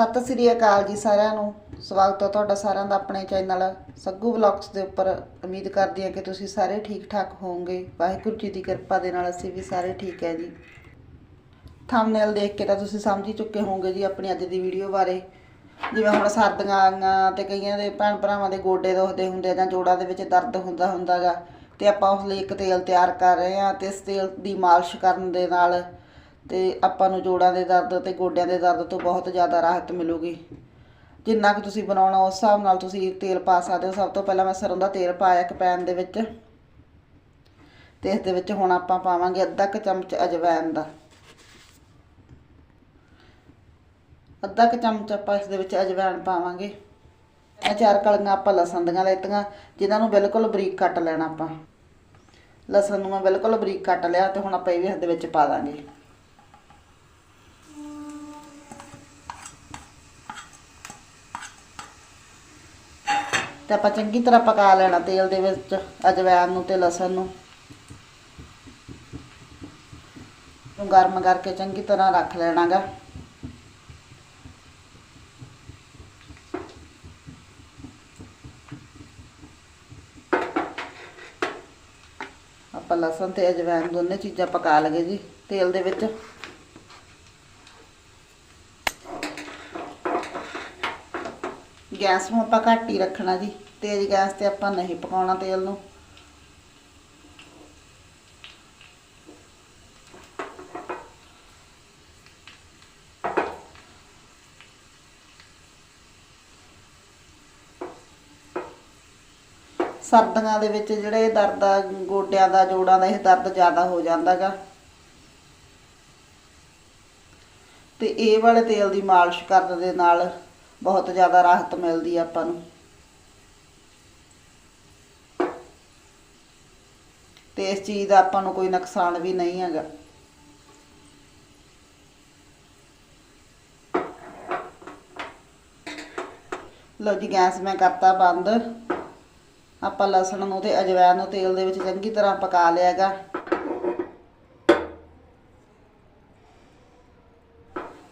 ਸਤਿ ਸ੍ਰੀ ਅਕਾਲ ਜੀ ਸਾਰਿਆਂ ਨੂੰ। ਸਵਾਗਤ ਹੈ ਤੁਹਾਡਾ ਸਾਰਿਆਂ ਦਾ ਆਪਣੇ ਚੈਨਲ ਸੱਗੂ ਵਲੌਗਸ ਦੇ ਉੱਪਰ। ਉਮੀਦ ਕਰਦੀ ਹਾਂ ਕਿ ਤੁਸੀਂ ਸਾਰੇ ਠੀਕ ਠਾਕ ਹੋਵੋਗੇ। ਵਾਹਿਗੁਰੂ ਜੀ ਦੀ ਕਿਰਪਾ ਦੇ ਨਾਲ ਅਸੀਂ ਵੀ ਸਾਰੇ ਠੀਕ ਹੈ ਜੀ। ਥੰਬਨੇਲ ਦੇਖ ਕੇ ਤਾਂ ਤੁਸੀਂ ਸਮਝ ਹੀ ਚੁੱਕੇ ਹੋਵੋਗੇ ਜੀ ਆਪਣੀ ਅੱਜ ਦੀ ਵੀਡੀਓ ਬਾਰੇ। ਜਿਵੇਂ ਹੁਣ ਸਰਦੀਆਂ ਆਈਆਂ ਤੇ ਕਈਆਂ ਦੇ ਭੈਣ ਭਰਾਵਾਂ ਦੇ ਗੋਡੇ ਦੁਖਦੇ ਹੁੰਦੇ ਆ ਜਾਂ ਜੋੜਾਂ ਦੇ ਵਿੱਚ ਦਰਦ ਹੁੰਦਾ ਹੁੰਦਾਗਾ। ਤੇ ਆਪਾਂ ਉਸ ਲਈ ਇੱਕ ਤੇਲ ਤਿਆਰ ਕਰ ਰਹੇ ਹਾਂ ਤੇ ਇਸ ਤੇਲ ਦੀ ਮਾਲਿਸ਼ ਕਰਨ ਦੇ ਨਾਲ ਤੇ ਆਪਾਂ ਨੂੰ ਜੋੜਾਂ ਦੇ ਦਰਦ ਤੇ ਗੋਡਿਆਂ ਦੇ ਦਰਦ ਤੋਂ ਬਹੁਤ ਜ਼ਿਆਦਾ ਰਾਹਤ ਮਿਲੂਗੀ। ਜਿੰਨਾ ਕੁ ਤੁਸੀਂ ਬਣਾਉਣਾ, ਉਸ ਹਿਸਾਬ ਨਾਲ ਤੁਸੀਂ ਤੇਲ ਪਾ ਸਕਦੇ ਹੋ। ਸਭ ਤੋਂ ਪਹਿਲਾਂ ਮੈਂ ਸਰੋਂ ਦਾ ਤੇਲ ਪਾਇਆ ਇੱਕ ਪੈਨ ਦੇ ਵਿੱਚ। ਤੇ ਇਸ ਦੇ ਵਿੱਚ ਹੁਣ ਆਪਾਂ ਪਾਵਾਂਗੇ ਅੱਧਾ ਕੁ ਚਮਚ ਅਜਵਾਇਣ ਦਾ। ਅੱਧਾ ਕੁ ਚਮਚ ਆਪਾਂ ਇਸ ਦੇ ਵਿੱਚ ਅਜਵਾਇਣ ਪਾਵਾਂਗੇ। ਇਹ ਚਾਰ ਕਲੀਆਂ ਆਪਾਂ ਲਸਣ ਦੀਆਂ ਲੈਤੀਆਂ, ਜਿਨ੍ਹਾਂ ਨੂੰ ਬਿਲਕੁਲ ਬਰੀਕ ਕੱਟ ਲੈਣਾ ਆਪਾਂ। ਲਸਣ ਨੂੰ ਮੈਂ ਬਿਲਕੁਲ ਬਰੀਕ ਕੱਟ ਲਿਆ ਤੇ ਹੁਣ ਆਪਾਂ ਇਹ ਵੀ ਇਸ ਦੇ ਵਿੱਚ ਪਾ ਦਾਂਗੇ। ਤੇ ਆਪਾਂ ਚੰਗੀ ਤਰ੍ਹਾਂ ਪਕਾ ਲੈਣਾ ਤੇਲ ਦੇ ਵਿੱਚ ਅਜਵਾਇਣ ਨੂੰ ਤੇ ਲਸਣ ਨੂੰ। ਨੂੰ ਗਰਮ ਕਰਕੇ ਚੰਗੀ ਤਰ੍ਹਾਂ ਰੱਖ ਲੈਣਾਗਾ। ਆਪਾਂ ਲਸਣ ਤੇ ਅਜਵਾਇਣ ਦੋਨੇ ਚੀਜ਼ਾਂ ਪਕਾ ਲਗੇ ਜੀ ਤੇਲ ਦੇ ਵਿੱਚ। ਗੈਸ ਨੂੰ ਆਪਾਂ ਘੱਟ ਹੀ ਰੱਖਣਾ ਜੀ, ਤੇਜ਼ ਗੈਸ ਤੇ ਆਪਾਂ ਨਹੀਂ ਪਕਾਉਣਾ ਤੇਲ ਨੂੰ। ਸਰਦੀਆਂ ਦੇ ਵਿੱਚ ਜਿਹੜੇ ਦਰਦ ਆ, ਗੋਡਿਆਂ ਦਾ, ਜੋੜਾਂ ਦਾ, ਇਹ ਦਰਦ ਜ਼ਿਆਦਾ ਹੋ ਜਾਂਦਾਗਾ ਤੇ ਇਹ ਵਾਲੇ ਤੇਲ ਦੀ ਮਾਲਿਸ਼ ਕਰਨ ਦੇ ਨਾਲ ਬਹੁਤ ਜ਼ਿਆਦਾ ਰਾਹਤ ਮਿਲਦੀ ਆ ਆਪਾਂ ਨੂੰ। ਤੇ ਇਸ ਚੀਜ਼ ਦਾ ਆਪਾਂ ਨੂੰ ਕੋਈ ਨੁਕਸਾਨ ਵੀ ਨਹੀਂ ਹੈਗਾ। ਲਓ ਜੀ, ਗੈਸ ਮੈਂ ਕਰਤਾ ਬੰਦ। ਆਪਾਂ ਲਸਣ ਨੂੰ ਤੇ ਅਜਵਾਇਣ ਨੂੰ ਤੇਲ ਦੇ ਵਿੱਚ ਚੰਗੀ ਤਰ੍ਹਾਂ ਪਕਾ ਲਿਆਗਾ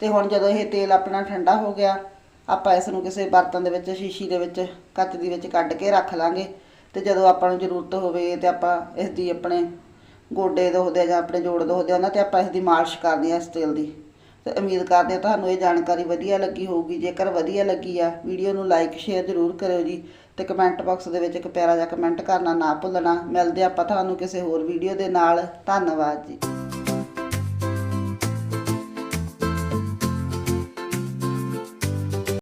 ਤੇ ਹੁਣ ਜਦੋਂ ਇਹ ਤੇਲ ਆਪਣਾ ਠੰਡਾ ਹੋ ਗਿਆ ਆਪਾਂ ਇਸ ਨੂੰ ਕਿਸੇ ਬਰਤਨ ਦੇ ਵਿੱਚ, ਸ਼ੀਸ਼ੀ ਦੇ ਵਿੱਚ, ਕੱਚ ਦੀ ਵਿੱਚ ਕੱਢ ਕੇ ਰੱਖ ਲਾਂਗੇ। ਤੇ ਜਦੋਂ ਆਪਾਂ ਨੂੰ ਜ਼ਰੂਰਤ ਹੋਵੇ ਤੇ ਆਪਾਂ ਇਸ ਦੀ ਆਪਣੇ ਗੋਡੇ ਦੁਖਦੇ ਆ ਜਾਂ ਆਪਣੇ ਜੋੜ ਦੁਖਦੇ ਆ, ਉਹਨਾਂ ਤੇ ਆਪਾਂ ਇਸ ਦੀ ਮਾਲਿਸ਼ ਕਰਦੇ ਆ ਇਸ ਤੇਲ ਦੀ। ਤੇ ਉਮੀਦ ਕਰਦੇ ਆ ਤੁਹਾਨੂੰ ਇਹ ਜਾਣਕਾਰੀ ਵਧੀਆ ਲੱਗੀ ਹੋਊਗੀ। ਜੇਕਰ ਵਧੀਆ ਲੱਗੀ ਆ, ਵੀਡੀਓ ਨੂੰ ਲਾਈਕ, ਸ਼ੇਅਰ ਜ਼ਰੂਰ ਕਰਿਓ ਜੀ। ਤੇ ਕਮੈਂਟ ਬਾਕਸ ਦੇ ਵਿੱਚ ਇੱਕ ਪਿਆਰਾ ਜਿਹਾ ਕਮੈਂਟ ਕਰਨਾ ਨਾ ਭੁੱਲਣਾ। ਮਿਲਦੇ ਆਪਾਂ ਤੁਹਾਨੂੰ ਕਿਸੇ ਹੋਰ ਵੀਡੀਓ ਦੇ ਨਾਲ। ਧੰਨਵਾਦ ਜੀ।